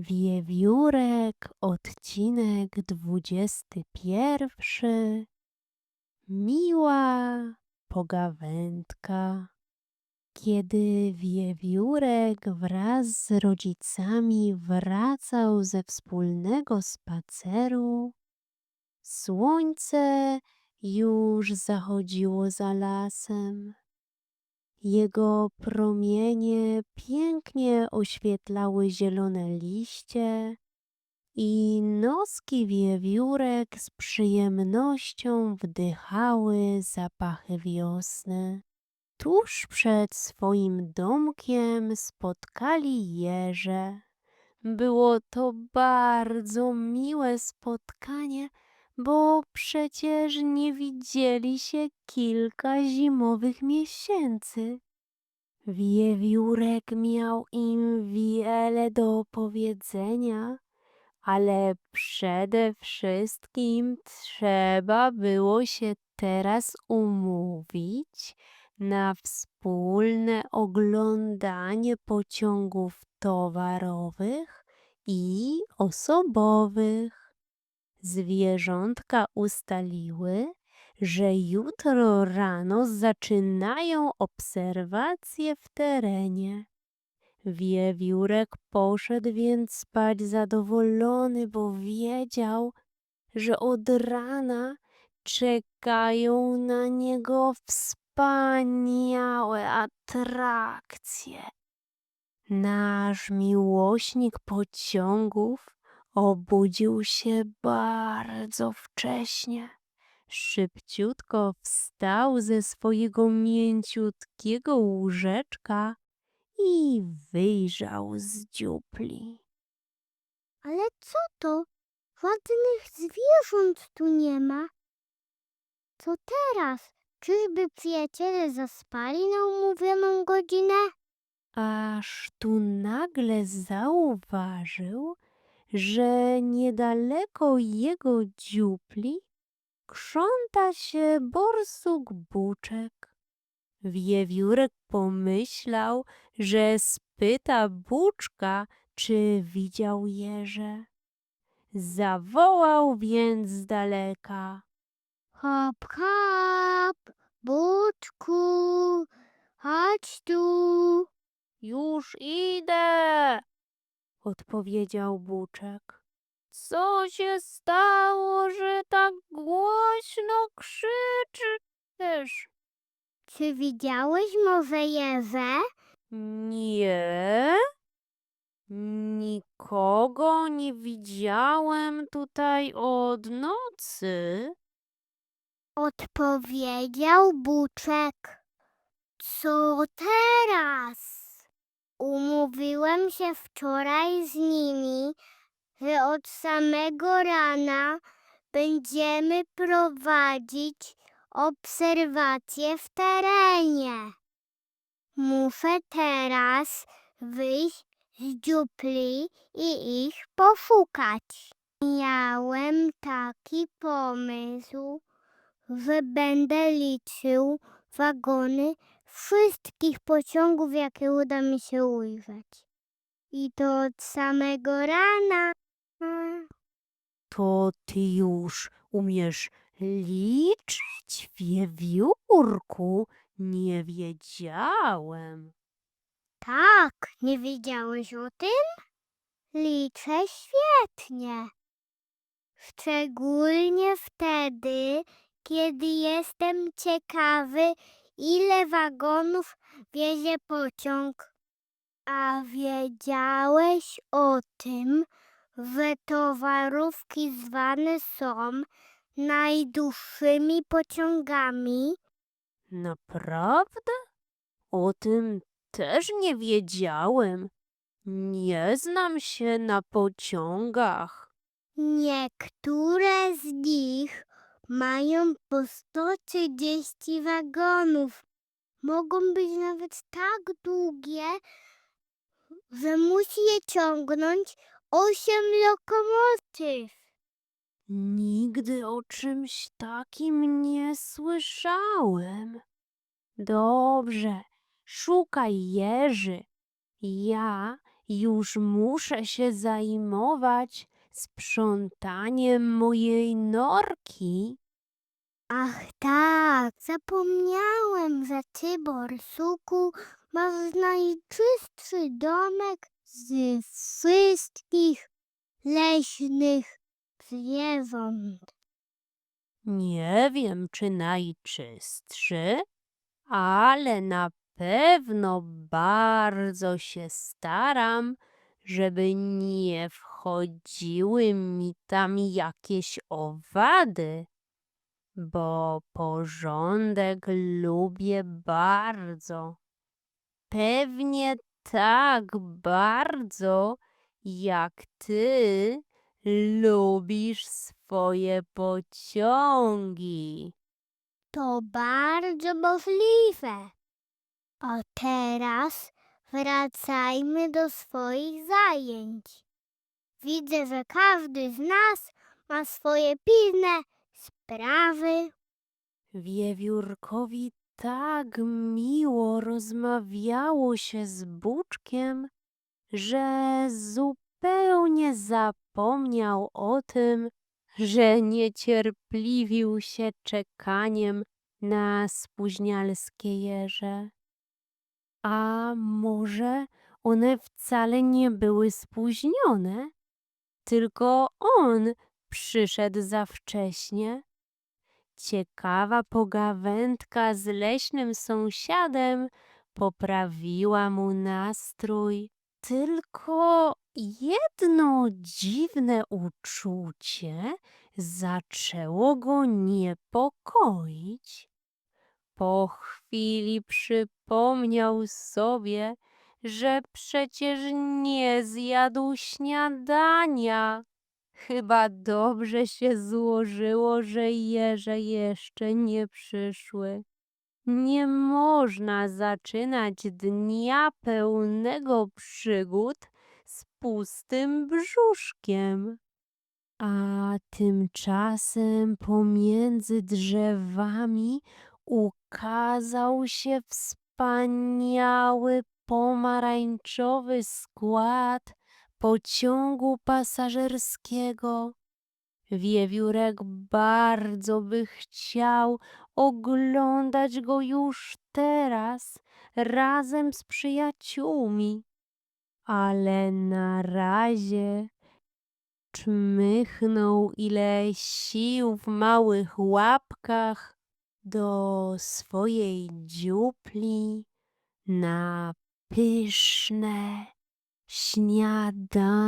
Wiewiórek, odcinek dwudziesty pierwszy. Miła pogawędka. Kiedy wiewiórek wraz z rodzicami wracał ze wspólnego spaceru, słońce już zachodziło za lasem. Jego promienie pięknie oświetlały zielone liście i noski wiewiórek z przyjemnością wdychały zapachy wiosny. Tuż przed swoim domkiem spotkali jeże. Było to bardzo miłe spotkanie, bo przecież nie widzieli się kilka zimowych miesięcy. Wiewiórek miał im wiele do powiedzenia, ale przede wszystkim trzeba było się teraz umówić na wspólne oglądanie pociągów towarowych i osobowych. Zwierzątka ustaliły, że jutro rano zaczynają obserwacje w terenie. Wiewiórek poszedł więc spać zadowolony, bo wiedział, że od rana czekają na niego wspaniałe atrakcje. Nasz miłośnik pociągów obudził się bardzo wcześnie. Szybciutko wstał ze swojego mięciutkiego łóżeczka i wyjrzał z dziupli. Ale co to? Żadnych zwierząt tu nie ma. Co teraz? Czyżby przyjaciele zaspali na umówioną godzinę? Aż tu nagle zauważył, że niedaleko jego dziupli krząta się borsuk buczek. Wiewiórek pomyślał, że spyta buczka, czy widział jeże. Zawołał więc z daleka. Hop, hop, Buczku, chodź tu. Już idę, odpowiedział Buczek. Co się stało, że tak głośno krzyczysz? Czy widziałeś może jeże? Nie, nikogo nie widziałem tutaj od nocy. Odpowiedział Buczek. Co teraz? Umówiłem się wczoraj z nimi, że od samego rana będziemy prowadzić obserwacje w terenie. Muszę teraz wyjść z dziupli i ich poszukać. Miałem taki pomysł, że będę liczył wagony wszystkich pociągów, jakie uda mi się ujrzeć. I to od samego rana. To ty już umiesz liczyć, wiewiórku? Nie wiedziałem. Tak, nie wiedziałeś o tym? Liczę świetnie. Szczególnie wtedy, kiedy jestem ciekawy, ile wagonów wiezie pociąg. A wiedziałeś o tym, że towarówki zwane są najdłuższymi pociągami? Naprawdę? O tym też nie wiedziałem. Nie znam się na pociągach. Niektóre z nich mają po 130 wagonów. Mogą być nawet tak długie, że musi je ciągnąć 8 lokomotyw. Nigdy o czymś takim nie słyszałem. Dobrze, szukaj jeży. Ja już muszę się zajmować sprzątaniem mojej norki. Ach tak, zapomniałem, że ty, borsuku, masz najczystszy domek z wszystkich leśnych zwierząt. Nie wiem, czy najczystszy, ale na pewno bardzo się staram, żeby nie wchodziły mi tam jakieś owady, bo porządek lubię bardzo. Pewnie tak bardzo, jak ty lubisz swoje pociągi. To bardzo możliwe. A teraz wracajmy do swoich zajęć. Widzę, że każdy z nas ma swoje pilne sprawy. Wiewiórkowi tak miło rozmawiało się z Buczkiem, że zupełnie zapomniał o tym, że niecierpliwił się czekaniem na spóźnialskie jeże. A może one wcale nie były spóźnione, tylko on przyszedł za wcześnie? Ciekawa pogawędka z leśnym sąsiadem poprawiła mu nastrój. Tylko jedno dziwne uczucie zaczęło go niepokoić. Po chwili przypomniał sobie, że przecież nie zjadł śniadania. Chyba dobrze się złożyło, że jeże jeszcze nie przyszły. Nie można zaczynać dnia pełnego przygód z pustym brzuszkiem. A tymczasem pomiędzy drzewami ukazał się wspaniały pomarańczowy skład pociągu pasażerskiego. Wiewiórek bardzo by chciał oglądać go już teraz razem z przyjaciółmi, ale na razie czmychnął ile sił w małych łapkach do swojej dziupli na pyszne śniadanko.